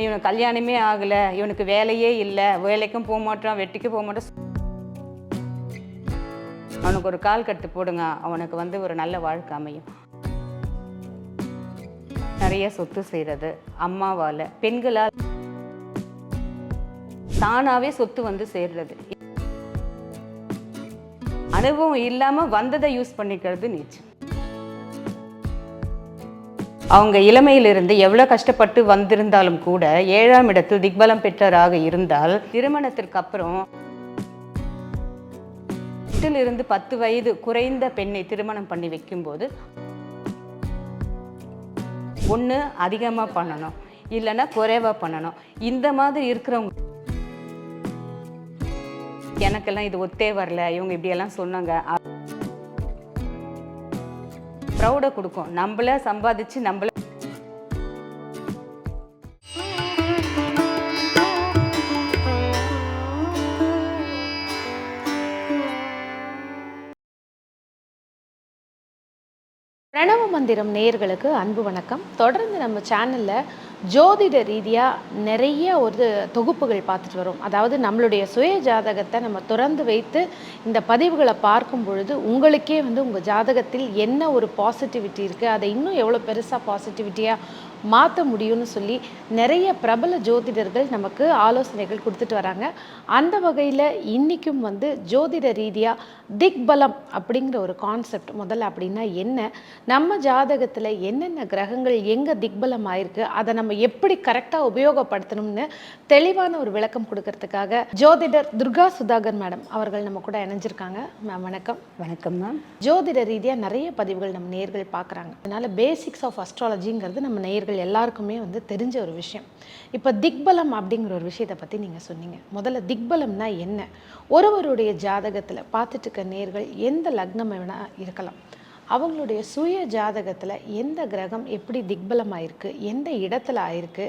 இவனுக்கு கல்யாணமே ஆகலை இவனுக்கு வேலையே இல்லை வேலைக்கும் போக மாட்டான் வெட்டிக்கு போக மாட்டான். அவனுக்கு ஒரு கால் கட்டு போடுங்க அவனுக்கு வந்து ஒரு நல்ல வாழ்க்கை அமையும். நிறைய சொத்து செய்கிறது அம்மாவால் பெண்களால். தானாகவே சொத்து வந்து சேர்றது. அனுபவம் இல்லாமல் வந்ததை யூஸ் பண்ணிக்கிறது நீச்சல். அவங்க இளமையிலிருந்து எவ்வளோ கஷ்டப்பட்டு வந்திருந்தாலும் கூட ஏழாம் இடத்தில் திக்பலம் பெற்றராக இருந்தால் திருமணத்திற்கு அப்புறம் எட்டிலிருந்து பத்து வயது குறைந்த பெண்ணை திருமணம் பண்ணி வைக்கும்போது ஒன்று அதிகமாக பண்ணணும். இல்லைன்னா குறைவாக பண்ணணும். இந்த மாதிரி இருக்கிறவங்க எனக்கெல்லாம் இது ஒத்தே வரல. இவங்க இப்படியெல்லாம் சொன்னாங்க. ப்ரௌடை கொடுக்கும். நம்மள சம்பாதிச்சு நம்மள பிரணவ மந்திரம் நேயர்களுக்கு அன்பு வணக்கம். தொடர்ந்து நம்ம சேனலில் ஜோதிட ரீதியாக நிறைய ஒரு தொகுப்புகள் பார்த்துட்டு வரோம். அதாவது நம்மளுடைய சுய ஜாதகத்தை நம்ம திறந்து வைத்து இந்த பதிவுகளை பார்க்கும் பொழுது உங்களுக்கே வந்து உங்கள் ஜாதகத்தில் என்ன ஒரு பாசிட்டிவிட்டி இருக்குது அதை இன்னும் எவ்வளோ பெருசாக பாசிட்டிவிட்டியாக மாற்ற முடியும்னு சொல்லி நிறைய பிரபல ஜோதிடர்கள் நமக்கு ஆலோசனைகள் கொடுத்துட்டு வராங்க. அந்த வகையில் இன்றைக்கும் வந்து ஜோதிட ரீதியாக திக்பலம் அப்படிங்கிற ஒரு கான்செப்ட் முதல்ல அப்படின்னா என்ன? நம்ம ஜாதகத்தில் என்னென்ன கிரகங்கள் எங்கே திக்பலம் ஆயிருக்கு அதை நம்ம எப்படி கரெக்டாக உபயோகப்படுத்தணும்னு தெளிவான ஒரு விளக்கம் கொடுக்கறதுக்காக ஜோதிடர் துர்கா சுதாகர் மேடம் அவர்கள் நம்ம கூட இணைஞ்சிருக்காங்க. மேம் வணக்கம். வணக்கம் மேம். ஜோதிட ரீதியாக நிறைய பதிவுகள் நம்ம நேர்கள் பார்க்குறாங்க. அதனால பேசிக்ஸ் ஆஃப் அஸ்ட்ராலஜிங்கிறது நம்ம நேயர்கள் எல்லாருக்குமே வந்து தெரிஞ்ச ஒரு விஷயம். இப்போ திக்பலம் அப்படிங்கிற ஒரு விஷயத்தை பற்றி நீங்கள் சொன்னீங்க. முதல்ல திக்பலம்னா என்ன? ஒருவருடைய ஜாதகத்தில் பார்த்துட்டு இருக்க நேர்கள் எந்த லக்னம் வேணால் இருக்கலாம். அவங்களுடைய சுய ஜாதகத்தில் எந்த கிரகம் எப்படி திக்பலம் ஆயிருக்கு எந்த இடத்துல ஆயிருக்கு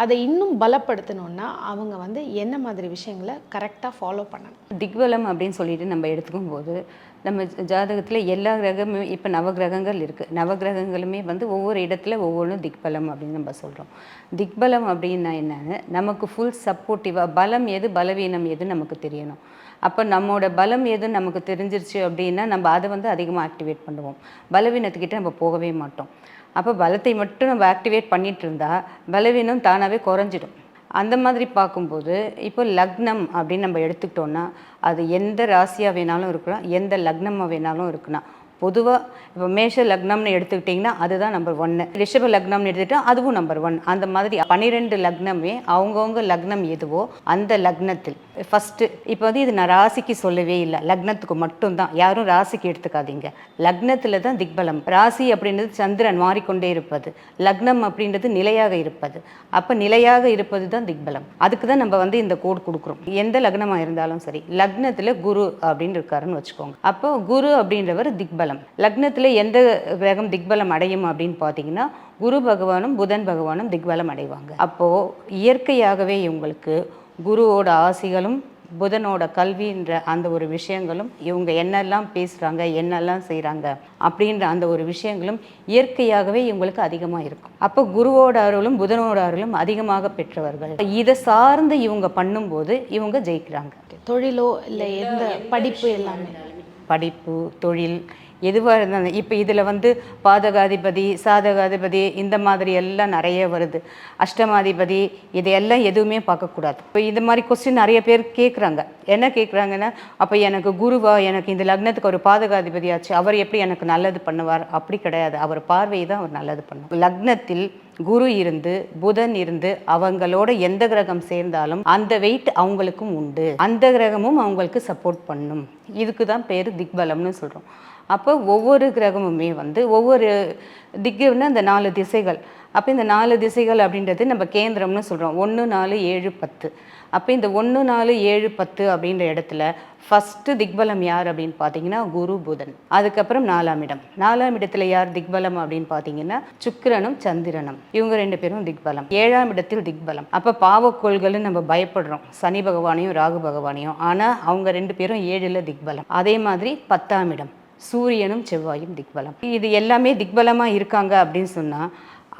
அதை இன்னும் பலப்படுத்தணும்னா அவங்க வந்து என்ன மாதிரி விஷயங்களை கரெக்டாக ஃபாலோ பண்ணணும். திக்பலம் அப்படின்னு சொல்லிட்டு நம்ம எடுத்துக்கும் போது நம்ம ஜாதகத்தில் எல்லா கிரகமும் இப்போ நவகிரகங்கள் இருக்குது நவகிரகங்களுமே வந்து ஒவ்வொரு இடத்துல ஒவ்வொன்றும் திக்பலம் அப்படின்னு நம்ம சொல்கிறோம் திக்பலம் அப்படின்னா என்னன்னு நமக்கு ஃபுல் சப்போர்ட்டிவாக பலம் எது பலவீனம் எது நமக்கு தெரியணும். அப்போ நம்மளோட பலம் எது நமக்கு தெரிஞ்சிருச்சு அப்படின்னா நம்ம அதை வந்து அதிகமாக ஆக்டிவேட் பண்ணுவோம். பலவீனத்துக்கிட்ட நம்ம போகவே மாட்டோம். அப்போ பலத்தை மட்டும் நம்ம ஆக்டிவேட் பண்ணிட்டு இருந்தா பலவீனம் தானாகவே குறைஞ்சிடும். அந்த மாதிரி பார்க்கும்போது இப்போ லக்னம் அப்படின்னு நம்ம எடுத்துக்கிட்டோன்னா அது எந்த ராசியாக வேணாலும் இருக்கலாம் எந்த லக்னமாக வேணாலும் இருக்கலாம். பொதுவாக இப்போ மேஷ லக்னம்னு எடுத்துக்கிட்டிங்கன்னா அதுதான் நம்பர் ஒன்று ரிஷப லக்னம்னு எடுத்துக்கிட்டால் அதுவும் நம்பர் ஒன் அந்த மாதிரி பன்னிரெண்டு லக்னமே அவங்கவுங்க லக்னம் எதுவோ அந்த லக்னத்தில். ஃபஸ்ட்டு இப்போ வந்து இது நான் ராசிக்கு சொல்லவே இல்லை. லக்னத்துக்கு மட்டும்தான். யாரும் ராசிக்கு எடுத்துக்காதீங்க. லக்னத்தில் தான் திக்பலம். ராசி அப்படின்றது சந்திரன் மாறிக்கொண்டே இருப்பது. லக்னம் அப்படின்றது நிலையாக இருப்பது. அப்போ நிலையாக இருப்பது தான் திக்பலம். அதுக்கு தான் நம்ம வந்து இந்த கோடு கொடுக்குறோம். எந்த லக்னமாக இருந்தாலும் சரி லக்னத்தில் குரு அப்படின்னு இருக்காருன்னு வச்சுக்கோங்க. அப்போ குரு அப்படின்றவர் திக்பலம். லக்னத்தில் எந்த கிரகம் திக்பலம் அடையும் அப்படின்னு பார்த்தீங்கன்னா குரு பகவானும் புதன் பகவானும் திக்பலம் அடைவாங்க. அப்போது இயற்கையாகவே இவங்களுக்கு குருவோட ஆசிகளும் புதனோட கல்வின்ற அந்த ஒரு விஷயங்களும் இவங்க என்னெல்லாம் பேசுகிறாங்க என்னெல்லாம் செய்கிறாங்க அப்படின்ற அந்த ஒரு விஷயங்களும் இயற்கையாகவே இவங்களுக்கு அதிகமாக இருக்கும். அப்போ குருவோட அருளும் புதனோட அருளும் அதிகமாக பெற்றவர்கள். இதை சார்ந்து இவங்க பண்ணும்போது இவங்க ஜெயிக்கிறாங்க. தொழிலோ இல்லை எந்த படிப்பு எல்லாமே? படிப்பு தொழில் எதுவாக இருந்தாலும் இப்போ இதில் வந்து பாதகாதிபதி சாதகாதிபதி இந்த மாதிரி எல்லாம் நிறைய வருது. அஷ்டமாதிபதி இதையெல்லாம் எதுவுமே பார்க்கக்கூடாது இப்போ இந்த மாதிரி கொஸ்டின் நிறைய பேர் கேட்குறாங்க என்ன கேட்குறாங்கன்னா அப்போ எனக்கு குருவா எனக்கு இந்த லக்னத்துக்கு ஒரு பாதகாதிபதி ஆச்சு அவர் எப்படி எனக்கு நல்லது பண்ணுவார்? அப்படி கிடையாது. அவர் பார்வை தான் அவர் நல்லது பண்ணுவார். லக்னத்தில் குரு இருந்து புதன் இருந்து அவங்களோட எந்த கிரகம் சேர்ந்தாலும் அந்த வெயிட் அவங்களுக்கும் உண்டு. அந்த கிரகமும் அவங்களுக்கு சப்போர்ட் பண்ணும். இதுக்கு தான் பேர் திக்பலம்னு சொல்கிறோம் அப்போ ஒவ்வொரு கிரகமுமே வந்து ஒவ்வொரு திக்குன்னு அந்த நாலு திசைகள். அப்போ இந்த நாலு திசைகள் அப்படின்றது நம்ம கேந்திரம்னு சொல்கிறோம் ஒன்று நாலு ஏழு பத்து. அப்போ இந்த ஒன்று நாலு ஏழு பத்து அப்படின்ற இடத்துல ஃபஸ்ட்டு திக்பலம் யார் அப்படின்னு பார்த்தீங்கன்னா குரு புதன். அதுக்கப்புறம் நாலாம் இடம். நாலாம் இடத்துல யார் திக்பலம் அப்படின்னு பார்த்தீங்கன்னா சுக்கிரனும் சந்திரனும். இவங்க ரெண்டு பேரும் திக்பலம். ஏழாம் இடத்தில் திக்பலம். அப்போ பாவக்கோள்கள்னு நம்ம பயப்படுறோம். சனி பகவானையும் ராகு பகவானையும். ஆனால் அவங்க ரெண்டு பேரும் ஏழில் திக்பலம். அதே மாதிரி பத்தாம் இடம். சூரியனும் செவ்வாயும் திக்பலம். இது எல்லாமே திக்பலமாக இருக்காங்க அப்படின்னு சொன்னால்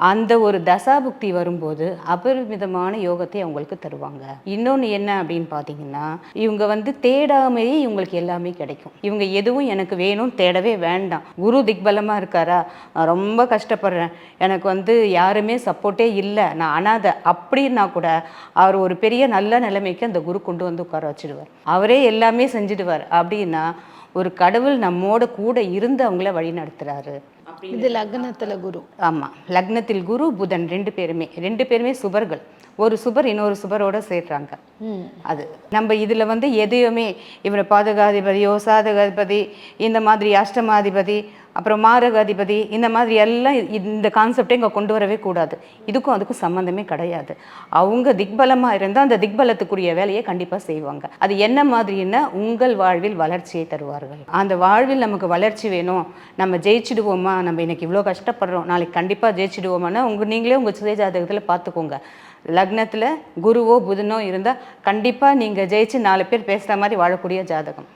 அந்த ஒரு தசாபுக்தி வரும்போது அபரிமிதமான யோகத்தை அவங்களுக்கு தருவாங்க. இன்னொன்று என்ன அப்படின்னு பார்த்தீங்கன்னா இவங்க வந்து தேடாமையே இவங்களுக்கு எல்லாமே கிடைக்கும். இவங்க எதுவும் எனக்கு வேணும் தேடவே வேண்டாம். குரு திக்பலமாக இருக்காரா? நான் ரொம்ப கஷ்டப்படுறேன். எனக்கு வந்து யாருமே சப்போர்ட்டே இல்லை. நான் அனாதை. அப்படின்னா கூட அவர் ஒரு பெரிய நல்ல நிலைமைக்கு அந்த குரு கொண்டு வந்து உட்கார வச்சிடுவார். அவரே எல்லாமே செஞ்சிடுவார். அப்படின்னா ஒரு கடவுள் நம்மோட கூட இருந்து அவங்கள வழி நடத்துகிறாரு இது லக்னத்துல குரு. ஆமாம் லக்னத்தில் குரு புதன் ரெண்டு பேருமே. ரெண்டு பேருமே சுபர்கள். ஒரு சுபர் இன்னொரு சுபரோட சேர்றாங்க. அது. நம்ம இதில் வந்து எதையுமே இவர் பாதகாதிபதியோ சாதகாதிபதி இந்த மாதிரி அஷ்டமாதிபதி அப்புறம் மாரகாதிபதி இந்த மாதிரி எல்லாம் இந்த கான்செப்டே இங்கே கொண்டு வரவே கூடாது. இதுக்கும் அதுக்கும் சம்மந்தமே கிடையாது. அவங்க திக்பலமாக இருந்தால் அந்த திக்பலத்துக்குரிய வேலையை கண்டிப்பாக செய்வாங்க. அது என்ன மாதிரின்னா உங்கள் வாழ்வில் வளர்ச்சியை தருவார்கள். அந்த வாழ்வில் நமக்கு வளர்ச்சி வேணும். நம்ம ஜெயிச்சிடுவோமா? நம்ம இன்னைக்கு இவ்வளோ கஷ்டப்படுறோம். நாளைக்கு கண்டிப்பாக ஜெயிச்சிடுவோமான்னா உங்கள் நீங்களே உங்கள் சுய ஜாதகத்தில் பார்த்துக்கோங்க லக்னத்தில் குருவோ புதனோ இருந்தால் கண்டிப்பாக நீங்கள் ஜெயிச்சு நாலு பேர் பேசுகிற மாதிரி வாழக்கூடிய ஜாதகம்.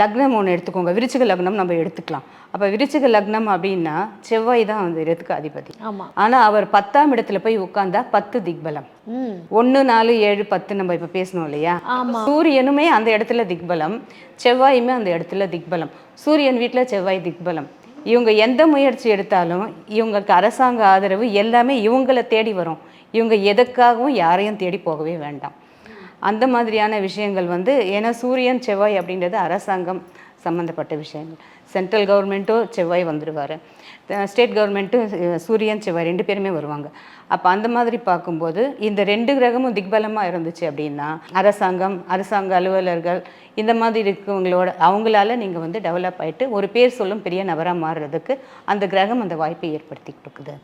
லக்னம் ஒன்று எடுத்துக்கோங்க. விருச்சிக லக்னம் நம்ம எடுத்துக்கலாம். அப்போ விருச்சிக லக்னம் அப்படின்னா செவ்வாய் தான் அந்த இடத்துக்கு அதிபதி. ஆனால் அவர் பத்தாம் இடத்துல போய் உட்கார்ந்தா பத்து திக்பலம். ஒன்று நாலு ஏழு பத்து நம்ம இப்போ பேசணும் இல்லையா? சூரியனுமே அந்த இடத்துல திக்பலம். செவ்வாயுமே அந்த இடத்துல திக்பலம். சூரியன் வீட்டில் செவ்வாய் திக்பலம். இவங்க எந்த முயற்சி எடுத்தாலும் இவங்களுக்கு அரசாங்க ஆதரவு எல்லாமே இவங்களை தேடி வரும். இவங்க எதுக்காகவும் யாரையும் தேடி போகவே வேண்டாம். அந்த மாதிரியான விஷயங்கள் வந்து ஏன்னா சூரியன் செவ்வாய் அப்படின்றது அரசாங்கம். சம்மந்தப்பட்ட விஷயங்கள். சென்ட்ரல் கவர்மெண்ட்டும் செவ்வாய் வந்துடுவார் ஸ்டேட் கவர்மெண்ட்டும் சூரியன் செவ்வாய் ரெண்டு பேருமே வருவாங்க. அப்போ அந்த மாதிரி பார்க்கும்போது இந்த ரெண்டு கிரகமும் திக்பலமாக இருந்துச்சு அப்படின்னா அரசாங்கம் அரசாங்க அலுவலர்கள் இந்த மாதிரி இருக்கவங்களோட அவங்களால நீங்கள் வந்து டெவலப் ஆகிட்டு ஒரு பேர் சொல்லும் பெரிய நபராக மாறுறதுக்கு அந்த கிரகம் அந்த வாய்ப்பை ஏற்படுத்தி கொடுக்குது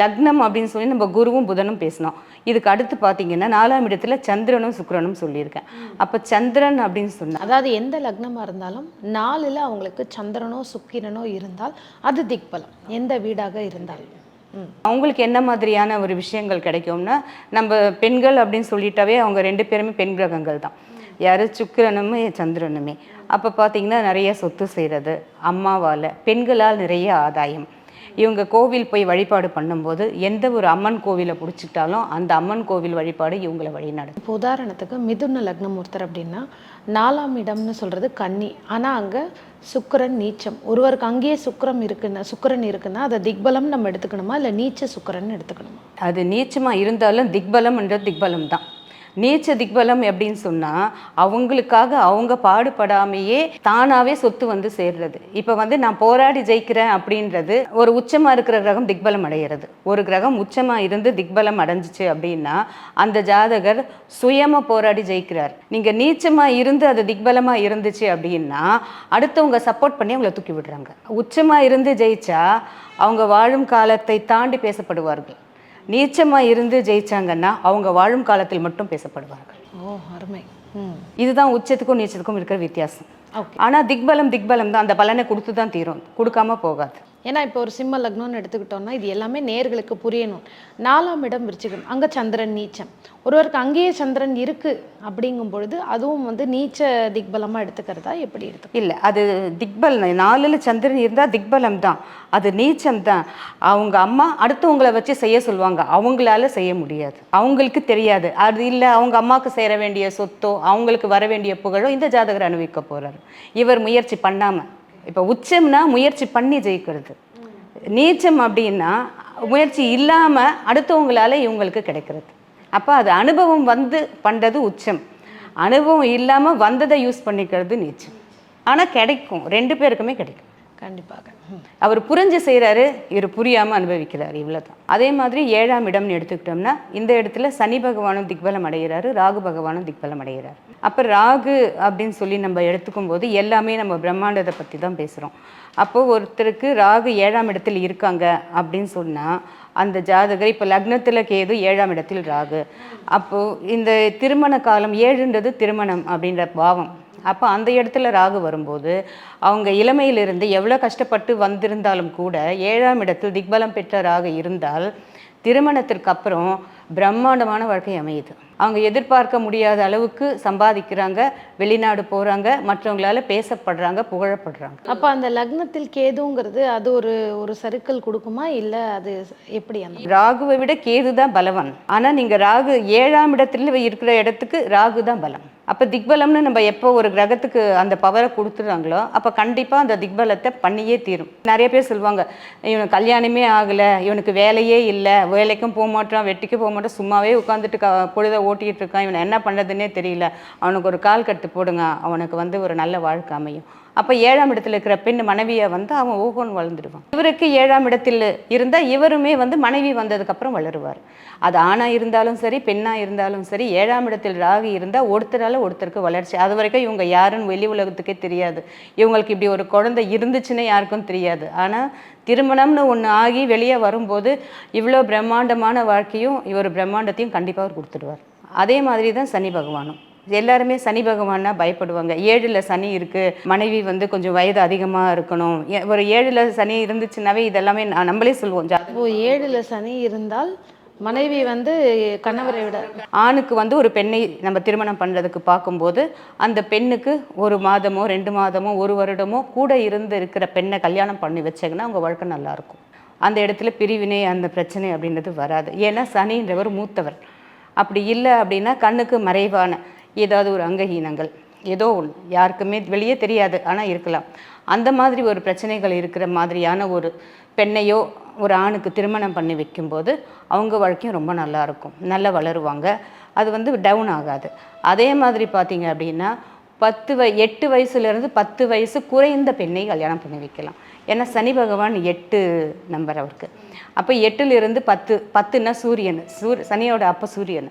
லக்னம் அப்படின்னு சொல்லி நம்ம குருவும் புதனும் பேசினோம். இதுக்கு அடுத்து பார்த்தீங்கன்னா நாலாம் இடத்துல சந்திரனும் சுக்கிரனும் சொல்லியிருக்கேன். அப்போ சந்திரன் அப்படின்னு சொன்னா அதாவது எந்த லக்னமா இருந்தாலும் நாலுல அவங்களுக்கு சந்திரனோ சுக்கிரனோ இருந்தால் அது திக்பலம். எந்த வீடாக இருந்தாலும். அவங்களுக்கு என்ன மாதிரியான ஒரு விஷயங்கள் கிடைக்கும்னா நம்ம பெண்கள் அப்படின்னு சொல்லிட்டாவே அவங்க ரெண்டு பேருமே பெண் கிரகங்கள் தான். யாரு சுக்கிரனுமே சந்திரனுமே. அப்போ பார்த்தீங்கன்னா நிறைய சொத்து செய்கிறது அம்மாவால் பெண்களால் நிறைய ஆதாயம். இவங்க கோவில் போய் வழிபாடு பண்ணும்போது எந்த ஒரு அம்மன் கோவிலை பிடிச்சிட்டாலும் அந்த அம்மன் கோவில் வழிபாடு இவங்களை வழி நடத்தும் இப்போ உதாரணத்துக்கு மிதுன லக்னம் ஒருத்தர் அப்படின்னா நாலாம் இடம்னு சொல்றது கன்னி. ஆனா அங்க சுக்கிரன் நீச்சம். ஒருவருக்கு அங்கேயே சுக்கிரம் இருக்குன்னா சுக்கிரன் இருக்குன்னா அதை திக்பலம் நம்ம எடுத்துக்கணுமா? இல்ல நீச்ச சுக்கிரன் எடுத்துக்கணுமா? அது நீச்சமாக இருந்தாலும் திக்பலம்ன்றது திக்பலம் தான். நீச்ச திக்பலம் அப்படின்னு சொன்னால் அவங்களுக்காக அவங்க பாடுபடாமையே தானாகவே சொத்து வந்து சேர்றது. இப்போ வந்து நான் போராடி ஜெயிக்கிறேன் அப்படின்றது ஒரு உச்சமாக இருக்கிற கிரகம் திக்பலம் அடைகிறது ஒரு கிரகம் உச்சமாக இருந்து திக்பலம் அடைஞ்சிச்சு அப்படின்னா அந்த ஜாதகர் சுயமாக போராடி ஜெயிக்கிறார். நீங்கள் நீச்சமாக இருந்து அது திக்பலமாக இருந்துச்சு அப்படின்னா அடுத்தவங்க சப்போர்ட் பண்ணி அவங்கள தூக்கி விடுறாங்க. உச்சமாக இருந்து ஜெயிச்சா அவங்க வாழும் காலத்தை தாண்டி பேசப்படுவார்கள். நீச்சமாக இருந்து ஜெயிச்சாங்கன்னா அவங்க வாழும் காலத்தில் மட்டும் பேசப்படுவார்கள். ஓ அருமை. இதுதான் உச்சத்துக்கும் நீச்சத்துக்கும் இருக்கிற வித்தியாசம். ஆனால் திக்பலம் திக்பலம் தான் அந்த பலனை கொடுத்து தான் தீரும். கொடுக்காம போகாது. ஏன்னா இப்போ ஒரு சிம்ம லக்னம்னு எடுத்துக்கிட்டோம்னா இது எல்லாமே நேர்களுக்கு புரியணும். நாலாம் இடம் விருச்சிகம் அங்கே சந்திரன் நீச்சம். ஒருவருக்கு அங்கேயே சந்திரன் இருக்குது அப்படிங்கும் பொழுது அதுவும் வந்து நீச்ச திக்பலமாக எடுத்துக்கிறதா எப்படி எடுத்து இல்லை அது திக்பல் நாலில் சந்திரன் இருந்தால் திக்பலம் தான். அது நீச்சம் தான். அவங்க அம்மா அடுத்தவங்களை வச்சு செய்ய சொல்லுவாங்க. அவங்களால செய்ய முடியாது. அவங்களுக்கு தெரியாது. அது இல்லை அவங்க அம்மாவுக்கு சேர வேண்டிய சொத்தோ அவங்களுக்கு வர வேண்டிய புகழோ இந்த ஜாதகர் அனுபவிக்க போகிறார் இவர் முயற்சி பண்ணாமல் இப்போ உச்சம்னா முயற்சி பண்ணி ஜெயிக்கிறது. நீச்சம் அப்படின்னா முயற்சி இல்லாமல் அடுத்தவங்களால இவங்களுக்கு கிடைக்கிறது. அப்போ அது அனுபவம் வந்து பண்ணுறது உச்சம். அனுபவம் இல்லாமல் வந்ததை யூஸ் பண்ணிக்கிறது நீச்சம். ஆனால் கிடைக்கும். ரெண்டு பேருக்குமே கிடைக்கும். கண்டிப்பாக. அவர் புரிஞ்சு செய்கிறாரு இவர் புரியாமல் அனுபவிக்கிறார் இவ்வளவுதான். அதே மாதிரி ஏழாம் இடம்னு எடுத்துக்கிட்டோம்னா இந்த இடத்துல சனி பகவானும் திக்பலம் அடைகிறாரு ராகு பகவானும் திக்பலம் அடைகிறார். அப்போ ராகு அப்படின்னு சொல்லி நம்ம எடுத்துக்கும் போது எல்லாமே நம்ம பிரம்மாண்டத்தை பற்றி தான் பேசுகிறோம் அப்போது ஒருத்தருக்கு ராகு ஏழாம் இடத்தில் இருக்காங்க அப்படின்னு சொன்னால் அந்த ஜாதகர் இப்போ லக்னத்தில் கேது ஏழாம் இடத்தில் ராகு. அப்போது இந்த திருமண காலம் ஏழுன்றது திருமணம் அப்படின்ற பாவம். அப்போ அந்த இடத்துல ராகு வரும்போது அவங்க இளமையிலிருந்து எவ்வளோ கஷ்டப்பட்டு வந்திருந்தாலும் கூட ஏழாம் இடத்தில் திக்பலம் பெற்ற ராகு இருந்தால் திருமணத்திற்கு அப்புறம் பிரம்மாண்டமான வாழ்க்கை அமையுது. அவங்க எதிர்பார்க்க முடியாத அளவுக்கு சம்பாதிக்கிறாங்க வெளிநாடு போகிறாங்க மற்றவங்களால பேசப்படுறாங்க புகழப்படுறாங்க. அப்ப அந்த லக்னத்தில் கேதுங்கிறது அது ஒரு ஒரு சர்க்கிள் கொடுக்குமா? இல்ல அது எப்படி அந்த ராகுவை விட கேது தான் பலவான். ஆனால் நீங்கள் ராகு ஏழாம் இடத்துல இருக்கிற இடத்துக்கு ராகு தான் பலம். அப்போ திக்பலம்னு நம்ம எப்போ ஒரு கிரகத்துக்கு அந்த பவரை கொடுத்துறாங்களோ அப்போ கண்டிப்பாக அந்த திக்பலத்தை பண்ணியே தீரும். நிறைய பேர் சொல்லுவாங்க இவனுக்கு கல்யாணமே ஆகலை இவனுக்கு வேலையே இல்லை வேலைக்கும் போக மாட்டான் வெட்டிக்கும் போக மாட்டான் சும்மாவே உட்காந்துட்டு க பொழுத ஓட்டிகிட்டு இருக்கான் இவனை என்ன பண்ணுறதுன்னே தெரியல. அவனுக்கு ஒரு கால் கட்டு போடுங்க அவனுக்கு வந்து ஒரு நல்ல வாழ்க்கை அமையும். அப்போ ஏழாம் இடத்துல இருக்கிற பெண் மனைவியை வந்து அவன் ஓகோன்னு வளர்ந்துடுவான். இவருக்கு ஏழாம் இடத்தில் இருந்தால் இவருமே வந்து மனைவி வந்ததுக்கப்புறம் வளருவார். அது ஆணாக இருந்தாலும் சரி பெண்ணாக இருந்தாலும் சரி ஏழாம் இடத்தில் ராகு இருந்தால் ஒருத்தரால ஒருத்தருக்கு வளர்ச்சி. அது வரைக்கும் இவங்க யாருன்னு வெளி உலகத்துக்கே தெரியாது. இவங்களுக்கு இப்படி ஒரு குழந்தை இருந்துச்சுன்னு யாருக்கும் தெரியாது. ஆனால் திருமணம்னு ஒன்று ஆகி வெளியே வரும்போது இவ்வளோ பிரம்மாண்டமான வாழ்க்கையும் இவர் பிரம்மாண்டத்தையும் கண்டிப்பாக அவர் கொடுத்துடுவார். அதே மாதிரி தான் சனி பகவானும். எல்லாருமே சனி பகவான்னா பயப்படுவாங்க. ஏழில் சனி இருக்குது மனைவி வந்து கொஞ்சம் வயது அதிகமாக இருக்கணும். ஒரு ஏழில் சனி இருந்துச்சுன்னாவே இதெல்லாமே நம்மளே சொல்லுவோம் இப்போ ஏழுல சனி இருந்தால் மனைவி வந்து கணவரை விட ஆணுக்கு வந்து ஒரு பெண்ணை நம்ம திருமணம் பண்ணுறதுக்கு பார்க்கும்போது அந்த பெண்ணுக்கு ஒரு மாதமோ ரெண்டு மாதமோ ஒரு வருடமோ கூட இருந்து இருக்கிற பெண்ணை கல்யாணம் பண்ணி வச்சாங்கன்னா அவங்க வாழ்க்கை நல்லா இருக்கும். அந்த இடத்துல பிரிவினை அந்த பிரச்சனை அப்படின்றது வராது. ஏன்னா சனின்றவர் மூத்தவர். அப்படி இல்லை அப்படின்னா கண்ணுக்கு மறைவான ஏதாவது ஒரு அங்கஹீனங்கள். ஏதோ ஒன்று. யாருக்குமே வெளியே தெரியாது ஆனால் இருக்கலாம். அந்த மாதிரி ஒரு பிரச்சனைகள் இருக்கிற மாதிரியான ஒரு பெண்ணையோ ஒரு ஆணுக்கு திருமணம் பண்ணி வைக்கும்போது அவங்க வாழ்க்கையும் ரொம்ப நல்லா இருக்கும். நல்லா வளருவாங்க. அது வந்து டவுன் ஆகாது. அதே மாதிரி பார்த்தீங்க அப்படின்னா பத்து வய எட்டு வயசுலேருந்து பத்து வயசு குறைந்த பெண்ணை கல்யாணம் பண்ணி வைக்கலாம். ஏன்னா சனி பகவான் எட்டு நம்பர் அவருக்கு. அப்போ எட்டுலேருந்து பத்து பத்துன்னா சூரியன் சூர் சனியோட அப்போ சூரியன்.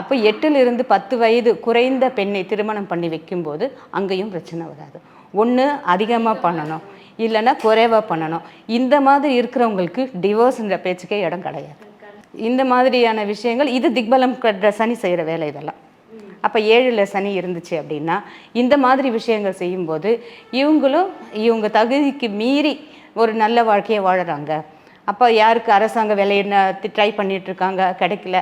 அப்போ எட்டுலேருந்து பத்து வயது குறைந்த பெண்ணை திருமணம் பண்ணி வைக்கும்போது அங்கேயும் பிரச்சனை வராது. ஒன்று அதிகமாக பண்ணணும். இல்லைன்னா குறைவாக பண்ணணும். இந்த மாதிரி இருக்கிறவங்களுக்கு டிவோர்ஸ்ன்ற பேச்சுக்கே இடம் கிடையாது. இந்த மாதிரியான விஷயங்கள் இது திக்பலம் கட்டுற சனி செய்கிற வேலை இதெல்லாம். அப்போ ஏழில் சனி இருந்துச்சு அப்படின்னா இந்த மாதிரி விஷயங்கள் செய்யும்போது இவங்களும் இவங்க தகுதிக்கு மீறி ஒரு நல்ல வாழ்க்கையை வாழறாங்க. அப்போ யாருக்கு அரசாங்க வேலையை ட்ரை பண்ணிகிட்ருக்காங்க கிடைக்கல.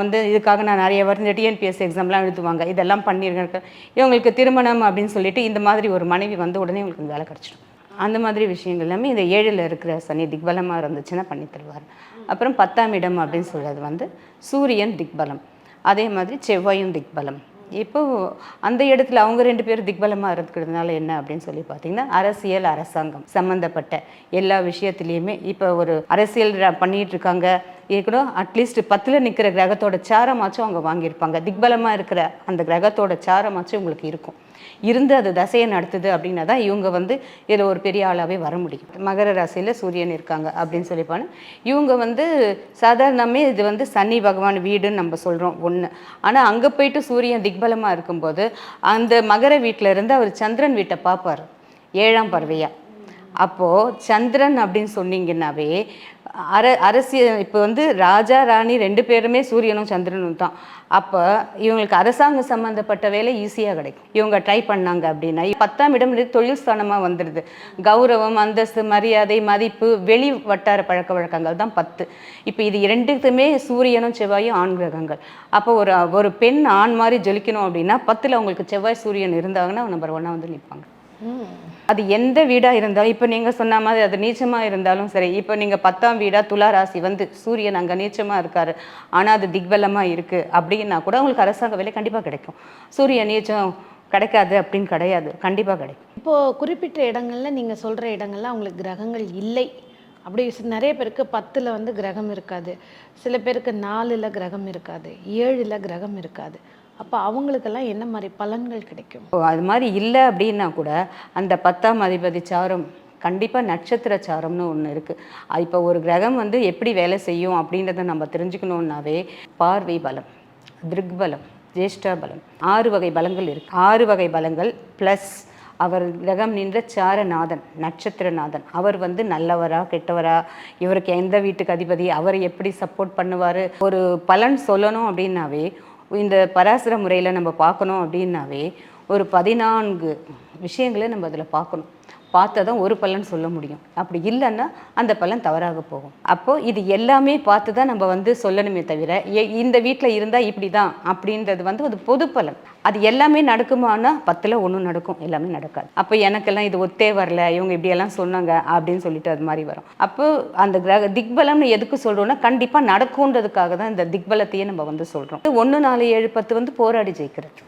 வந்து இதுக்காக நான் நிறைய வருஷம் டிஎன்பிஎஸ்சி எக்ஸாம்லாம் எழுதுவாங்க. இதெல்லாம் பண்ணியிருக்கேன் இவங்களுக்கு திருமணம் அப்படின்னு சொல்லிட்டு இந்த மாதிரி ஒரு மனைவி வந்து உடனே உங்களுக்கு வேலை கிடச்சிடும். அந்த மாதிரி விஷயங்கள் எல்லாமே இந்த ஏழில் இருக்கிற சனி திக்பலமாக இருந்துச்சுன்னா பண்ணி தருவார். அப்புறம் பத்தாம் இடம் அப்படின்னு சொல்கிறது வந்து சூரியன் திக்பலம். அதே மாதிரி செவ்வாயும் திக்பலம். இப்போது அந்த இடத்துல அவங்க ரெண்டு பேரும் திக்பலமாக இருக்கிறதுனால என்ன அப்படின்னு சொல்லி பார்த்தீங்கன்னா அரசியல் அரசாங்கம் சம்மந்தப்பட்ட எல்லா விஷயத்துலேயுமே இப்போ ஒரு அரசியல் பண்ணிகிட்டு இருக்காங்க. இருக்கணும். அட்லீஸ்ட் பத்தில் நிற்கிற கிரகத்தோட சாரமாச்சும் அவங்க வாங்கியிருப்பாங்க. திக்பலமாக இருக்கிற அந்த கிரகத்தோட சாரமாச்சும் உங்களுக்கு இருக்கும். இருந்து அது தசையை நடத்துது அப்படின்னா தான் இவங்க வந்து இதில் ஒரு பெரிய ஆளாகவே வர முடியும். மகர ராசியில் சூரியன் இருக்காங்க அப்படின்னு சொல்லிப்பாங்க. இவங்க வந்து சாதாரணமே இது வந்து சனி பகவான் வீடுன்னு நம்ம சொல்கிறோம் ஒன்று ஆனால் அங்கே போயிட்டு சூரியன் திக்பலமாக இருக்கும்போது அந்த மகர வீட்டில் இருந்து அவர் சந்திரன் வீட்டை பார்ப்பார். ஏழாம் பறவையாக அப்போது சந்திரன் அப்படின்னு சொன்னீங்கன்னாவே அர அரசியல் இப்போ வந்து ராஜா ராணி ரெண்டு பேருமே சூரியனும் சந்திரனும் தான். அப்போ இவங்களுக்கு அரசாங்கம் சம்மந்தப்பட்ட வேலை ஈஸியாக கிடைக்கும். இவங்க ட்ரை பண்ணாங்க அப்படின்னா பத்தாம் இடம் தொழில் ஸ்தானமாக வந்துடுது கௌரவம் அந்தஸ்து மரியாதை மதிப்பு வெளி வட்டார பழக்க வழக்கங்கள் தான் பத்து. இப்போ இது இரண்டுக்குமே சூரியனும் செவ்வாயும் ஆண் கிரகங்கள். அப்போ ஒரு ஒரு பெண் ஆண் மாதிரி ஜொலிக்கணும் அப்படின்னா பத்தில் அவங்களுக்கு செவ்வாய் சூரியன் இருந்தாங்கன்னா நம்பர் ஒன்னாக வந்து நிற்பாங்க அது எந்த வீடாக இருந்தாலும் இப்போ நீங்கள் சொன்ன மாதிரி அது நீச்சமாக இருந்தாலும் சரி இப்போ நீங்கள் பத்தாம் வீடாக துலா ராசி வந்து சூரியன் அங்கே நீச்சமாக இருக்காரு ஆனால் அது திக்வலமாக இருக்குது அப்படின்னா கூட உங்களுக்கு அரசாங்க வேலை கண்டிப்பாக கிடைக்கும். சூரியன் நீச்சம் கிடைக்காது அப்படின்னு கிடையாது கண்டிப்பாக கிடைக்கும். இப்போ குறிப்பிட்ட இடங்கள்ல நீங்க சொல்ற இடங்கள்ல அவங்களுக்கு கிரகங்கள் இல்லை. அப்படி நிறைய பேருக்கு பத்தில் வந்து கிரகம் இருக்காது சில பேருக்கு நாலில் கிரகம் இருக்காது ஏழில் கிரகம் இருக்காது. அப்போ அவங்களுக்கெல்லாம் என்ன மாதிரி பலன்கள் கிடைக்கும்? அது மாதிரி இல்லை அப்படின்னா கூட அந்த பத்தாம் அதிபதி சாரம் கண்டிப்பாக நட்சத்திர சாரம்னு ஒன்று இருக்குது இப்போ ஒரு கிரகம் வந்து எப்படி வேலை செய்யும் அப்படின்றத நம்ம தெரிஞ்சுக்கணுன்னாவே பார்வை பலம் திருக்பலம் ஜேஷ்டா பலம் ஆறு வகை பலங்கள் இருக்கு. ஆறு வகை பலங்கள் ப்ளஸ் அவர் கிரகம் நின்ற சாரநாதன் நட்சத்திரநாதன். அவர் வந்து நல்லவரா கெட்டவரா இவருக்கு எந்த வீட்டுக்கு அதிபதி அவர் எப்படி சப்போர்ட் பண்ணுவார்? ஒரு பலன் சொல்லணும் அப்படின்னாவே இந்த பராசர முறையில் நம்ம பார்க்கணும் அப்படின்னாவே ஒரு பதினான்கு விஷயங்களை நம்ம அதில் பார்க்கணும். பார்த்தா தான் ஒரு பலன் சொல்ல முடியும். அப்படி இல்லைன்னா அந்த பலன் தவறாக போகும். அப்போ இது எல்லாமே பார்த்து தான் நம்ம வந்து சொல்லணுமே தவிர இந்த வீட்டில் இருந்தால் இப்படி தான் அப்படின்றது வந்து ஒரு பொது பலன். அது எல்லாமே நடக்குமானா பத்தில் ஒன்றும் நடக்கும் எல்லாமே நடக்காது. அப்போ எனக்கெல்லாம் இது ஒத்தே வரல இவங்க இப்படியெல்லாம் சொன்னாங்க அப்படின்னு சொல்லிட்டு அது மாதிரி வரும். அப்போ அந்த கிரக திக்பலம்னு எதுக்கு சொல்கிறோன்னா கண்டிப்பாக நடக்கும்ன்றதுக்காக தான் இந்த திக்பலத்தையே நம்ம வந்து சொல்கிறோம் ஒன்று நாலு ஏழு பத்து வந்து போராடி ஜெயிக்கிறது.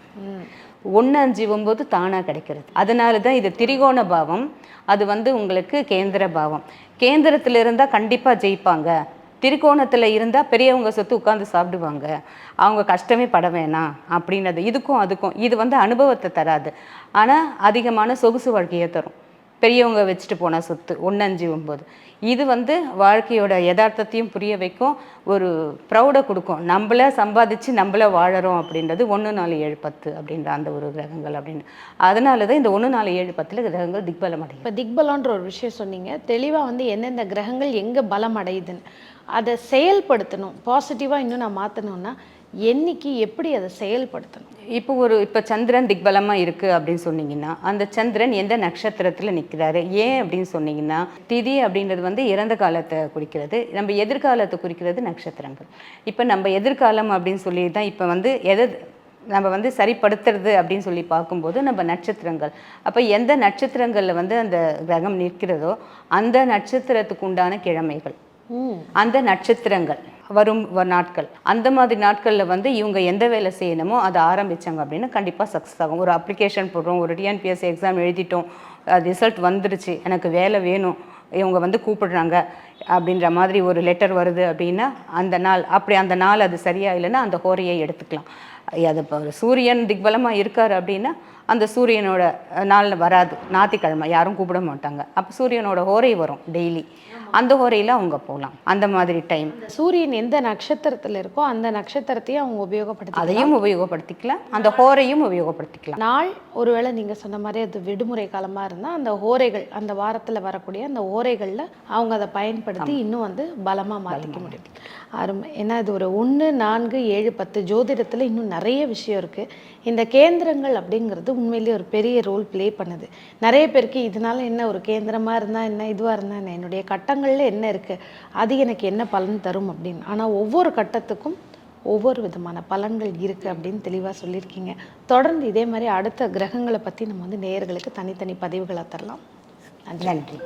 ஒன்று அஞ்சு ஒம்பது தானாக கிடைக்கிறது. அதனால தான் இது திரிகோண பாவம் அது வந்து உங்களுக்கு கேந்திர பாவம். கேந்திரத்தில் இருந்தால் கண்டிப்பாக ஜெயிப்பாங்க. திரிகோணத்தில் இருந்தால் பெரியவங்க சொத்து உட்காந்து சாப்பிடுவாங்க. அவங்க கஷ்டமே பட வேணாம் அப்படின்றது இதுக்கும் அதுக்கும். இது வந்து அனுபவத்தை தராது. ஆனால் அதிகமான சொகுசு வாழ்க்கையை தரும். பெரியவங்க வச்சுட்டு போன சொத்து ஒன்று அஞ்சு ஒம்பது இது வந்து வாழ்க்கையோட யதார்த்தத்தையும் புரிய வைக்கும் ஒரு ப்ரௌடை கொடுக்கும். நம்மள சம்பாதிச்சு நம்மள வாழறோம் அப்படின்றது ஒன்று நாலு ஏழு பத்து அப்படின்ற அந்த ஒரு கிரகங்கள் அப்படின்னு. அதனால தான் இந்த ஒன்று நாலு ஏழு பத்தில் கிரகங்கள் திக்பலம் அடையும் இப்போ திக்பலன்ற ஒரு விஷயம் சொன்னீங்க. தெளிவாக வந்து எந்தெந்த கிரகங்கள் எங்கே பலம் அடையுதுன்னு. அதை செயல்படுத்தணும். பாசிட்டிவாக இன்னும் நான் மாற்றணும்னா என்னைக்கு எப்படி அதை செயல்படுத்தணும்? இப்போ ஒரு இப்போ சந்திரன் திக்பலமாக இருக்குது அப்படின்னு சொன்னீங்கன்னா அந்த சந்திரன் எந்த நட்சத்திரத்தில் நிற்கிறாரு ஏன் அப்படின்னு சொன்னீங்கன்னா திதி அப்படின்றது வந்து இறந்த காலத்தை குறிக்கிறது. நம்ம எதிர்காலத்தை குறிக்கிறது நட்சத்திரங்கள். இப்போ நம்ம எதிர்காலம் அப்படின்னு சொல்லி தான் இப்போ வந்து எதை நம்ம வந்து சரிப்படுத்துறது அப்படின்னு சொல்லி பார்க்கும்போது நம்ம நட்சத்திரங்கள். அப்போ எந்த நட்சத்திரங்களில் வந்து அந்த கிரகம் நிற்கிறதோ அந்த நட்சத்திரத்துக்கு உண்டான கிழமைகள். அந்த நட்சத்திரங்கள் வரும் வ- நாட்கள். அந்த மாதிரி நாட்களில் வந்து இவங்க எந்த வேலை செய்யணுமோ அதை ஆரம்பிச்சாங்க அப்படின்னா கண்டிப்பாக சக்ஸஸ் ஆகும். ஒரு அப்ளிகேஷன் போடுறோம் ஒரு டிஎன்பிஎஸ்சி எக்ஸாம் எழுதிட்டோம் ரிசல்ட் வந்துருச்சு எனக்கு வேலை வேணும் இவங்க வந்து கூப்பிடுறாங்க அப்படின்ற மாதிரி ஒரு லெட்டர் வருது அப்படின்னா அந்த நாள் அப்படி அந்த நாள் அது சரியாக இல்லைன்னா அந்த ஹோரையை எடுத்துக்கலாம். அது இப்போ ஒரு சூரியன் திக்பலமாக இருக்கார் அப்படின்னா அந்த சூரியனோட நாள் வராது. ஞாயிற்றுக்கிழமை யாரும் கூப்பிட மாட்டாங்க. அப்போ சூரியனோட ஹோரை வரும் டெய்லி. அந்த ஹோரையில் அவங்க போகலாம் அந்த மாதிரி டைம். சூரியன் எந்த நட்சத்திரத்தில் இருக்கோ அந்த நட்சத்திரத்தையும் அவங்க உபயோகப்படுத்தி அதையும் உபயோகப்படுத்திக்கலாம். அந்த ஹோரையும் உபயோகப்படுத்திக்கலாம். நாள் ஒருவேளை நீங்கள் சொன்ன மாதிரி அது விடுமுறை காலமாக இருந்தால் அந்த ஓரைகள் அந்த வாரத்தில் வரக்கூடிய அந்த ஓரைகளில் அவங்க அதை பயன்படுத்தி இன்னும் வந்து பலமாக மாற்றிக்க முடியும். அருமை. ஏன்னா இது ஒரு ஒன்று நான்கு ஏழு பத்து ஜோதிடத்தில் இன்னும் நிறைய நிறைய விஷயம் இருக்குது இந்த கேந்திரங்கள் அப்படிங்கிறது உண்மையிலேயே ஒரு பெரிய ரோல் ப்ளே பண்ணுது. நிறைய பேருக்கு இதனால என்ன ஒரு கேந்திரமாக இருந்தால் என்ன இதுவாக இருந்தால் என்ன? என்னுடைய கட்டங்களில் என்ன இருக்குது அது எனக்கு என்ன பலன் தரும் அப்படின்னு. ஆனால் ஒவ்வொரு கட்டத்துக்கும் ஒவ்வொரு விதமான பலன்கள் இருக்குது அப்படின்னு தெளிவாக சொல்லியிருக்கீங்க. தொடர்ந்து இதே மாதிரி அடுத்த கிரகங்களை பற்றி நம்ம வந்து நேயர்களுக்கு தனித்தனி பதிவுகளை தரலாம். நன்றி.